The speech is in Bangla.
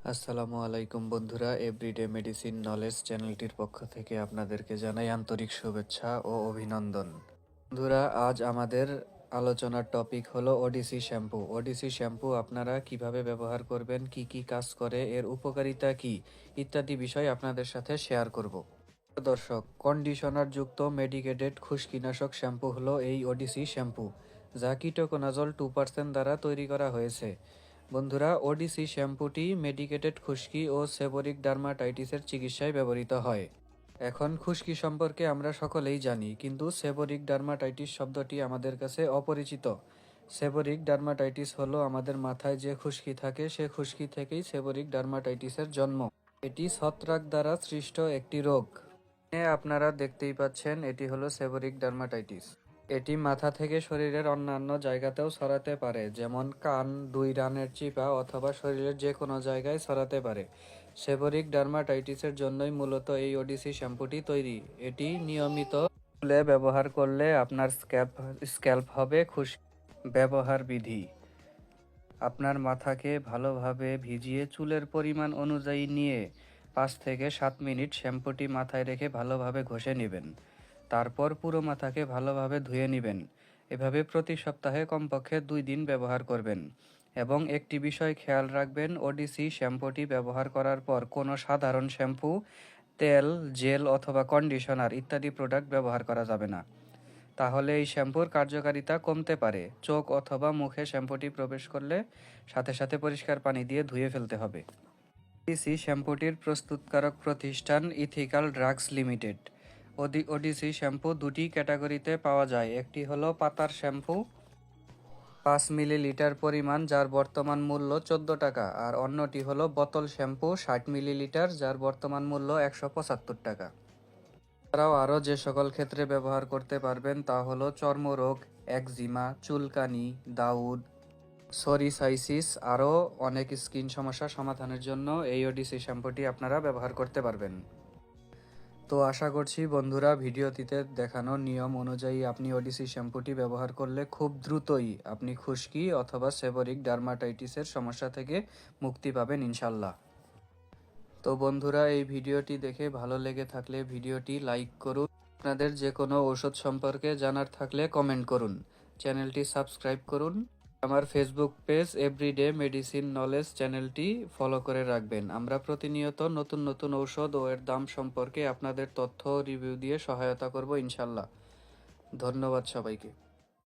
আসসালামু আলাইকুম বন্ধুরা এভরিডে মেডিসিন নলেজ চ্যানেলটির পক্ষ থেকে আপনাদেরকে জানাই আন্তরিক শুভেচ্ছা ও অভিনন্দন। বন্ধুরা, আজ আমাদের আলোচনার টপিক হলো ওডিসি শ্যাম্পু ওডিসি শ্যাম্পু আপনারা কীভাবে ব্যবহার করবেন, কি কি কাজ করে, এর উপকারিতা কি, ইত্যাদি বিষয় আপনাদের সাথে শেয়ার করব। দর্শক কন্ডিশনার যুক্ত মেডিকেটেড খুশকিনাশক শ্যাম্পু হলো এই ওডিসি শ্যাম্পু যা কিটোকোনাজল টু পার্সেন্ট দ্বারা তৈরি করা হয়েছে। বন্ধুরা ওডিসি শ্যাম্পুটি মেডিকেটেড খুশকি ও সেবরিক ডার্মাটাইটিসের চিকিৎসায় ব্যবহৃত হয়। এখন খুশকি সম্পর্কে আমরা সকলেই জানি, কিন্তু সেবরিক ডার্মাটাইটিস শব্দটি আমাদের কাছে অপরিচিত। সেবরিক ডার্মাটাইটিস হলো আমাদের মাথায় যে খুশকি থাকে, সে খুশকি থেকেই সেবরিক ডার্মাটাইটিসের জন্ম। এটি ছত্রাক দ্বারা সৃষ্ট একটি রোগ। আপনারা দেখতেই পাচ্ছেন, এটি হলো সেবরিক ডার্মাটাইটিস। এটি মাথা থেকে শরীরের অন্যান্য জায়গাতেও ছড়াতে পারে, যেমন কান, দুই রানের চিপা অথবা শরীরের যে কোনো জায়গায় ছড়াতে পারে। সেবরিক ডার্মাটাইটিসের জন্যই মূলত এই ওডিসি শ্যাম্পুটি তৈরি। এটি নিয়মিত চুলে ব্যবহার করলে আপনার স্ক্যাল্প স্ক্যাল্প হবে, খুশি ব্যবহার বিধি। আপনার মাথাকে ভালোভাবে ভিজিয়ে চুলের পরিমাণ অনুযায়ী নিয়ে পাঁচ থেকে সাত মিনিট শ্যাম্পুটি মাথায় রেখে ভালোভাবে ঘষে নেবেন। তারপর পুরো মাথাকে ভালোভাবে ধুয়ে নেবেন। এভাবে প্রতি সপ্তাহে কমপক্ষে দুই দিন ব্যবহার করবেন। এবং একটি বিষয় খেয়াল রাখবেন ওডিসি শ্যাম্পুটি ব্যবহার করার পর কোনো সাধারণ শ্যাম্পু, তেল, জেল অথবা কন্ডিশনার ইত্যাদি প্রোডাক্ট ব্যবহার করা যাবে না। তাহলে এই শ্যাম্পুর কার্যকারিতা কমতে পারে। চোখ অথবা মুখে শ্যাম্পুটি প্রবেশ করলে সাথে সাথে পরিষ্কার পানি দিয়ে ধুয়ে ফেলতে হবে। শ্যাম্পুটির প্রস্তুতকারক প্রতিষ্ঠান Ethical Drugs Limited ODC shampoo দুটি ক্যাটাগরিতে পাওয়া যায়। একটি হলো পাতার শ্যাম্পু, পাঁচ মিলিলিটার পরিমাণ, যার বর্তমান মূল্য চোদ্দ টাকা। আর অন্যটি হলো বোতল শ্যাম্পু, ষাট মিলিলিটার, যার বর্তমান মূল্য একশো পঁচাত্তর টাকা। এছাড়াও আরও যে সকল ক্ষেত্রে ব্যবহার করতে পারবেন তা হলো চর্মরোগ, একজিমা, চুলকানি, দাউদ, সরিসাইসিস, আরও অনেক স্কিন সমস্যা সমাধানের জন্য এই ওডিসি শ্যাম্পুটি আপনারা ব্যবহার করতে পারবেন। তো আশা করছি বন্ধুরা ভিডিওটিতে দেখানো নিয়ম অনুযায়ী আপনি ওডিসি শ্যাম্পুটি ব্যবহার করলে খুব দ্রুতই আপনি খুশকি অথবা সেবরিক ডার্মাটাইটিসের সমস্যা থেকে মুক্তি পাবেন ইনশাল্লাহ। তো বন্ধুরা, এই ভিডিওটি দেখে ভালো লেগে থাকলে ভিডিওটি লাইক করুন। আপনাদের যে কোনো ওষুধ সম্পর্কে জানার থাকলে কমেন্ট করুন। চ্যানেলটি সাবস্ক্রাইব করুন। আমার Facebook page everyday medicine knowledge চ্যানেলটি ফলো করে রাখবেন। আমরা প্রতিনিয়ত নতুন নতুন ঔষধ ও এর দাম সম্পর্কে আপনাদের তথ্য রিভিউ দিয়ে সহায়তা করব ইনশাল্লাহ। ধন্যবাদ সবাইকে।